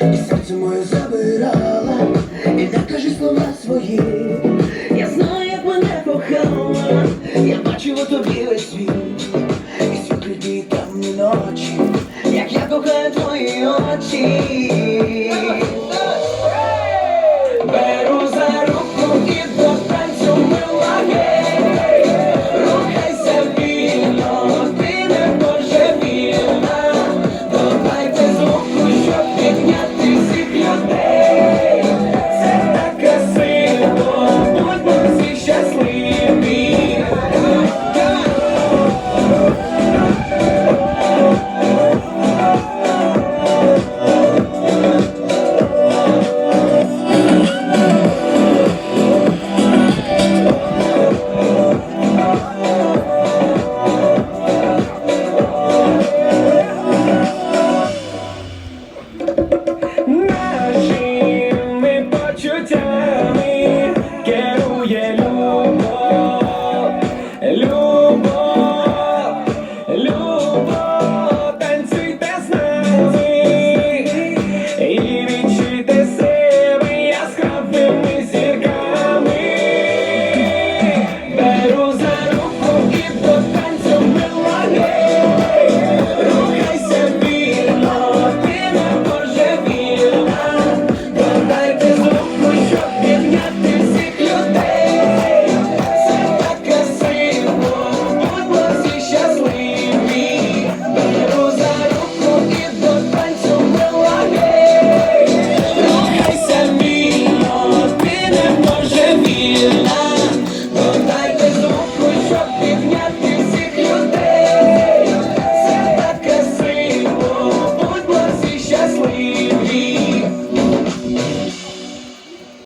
і серце моє забирала, і не кажи слова свої. Я знаю, як мене кохала, я бачив у тобі весь світ, і світлі там темні ночі, як я кохаю твої очі.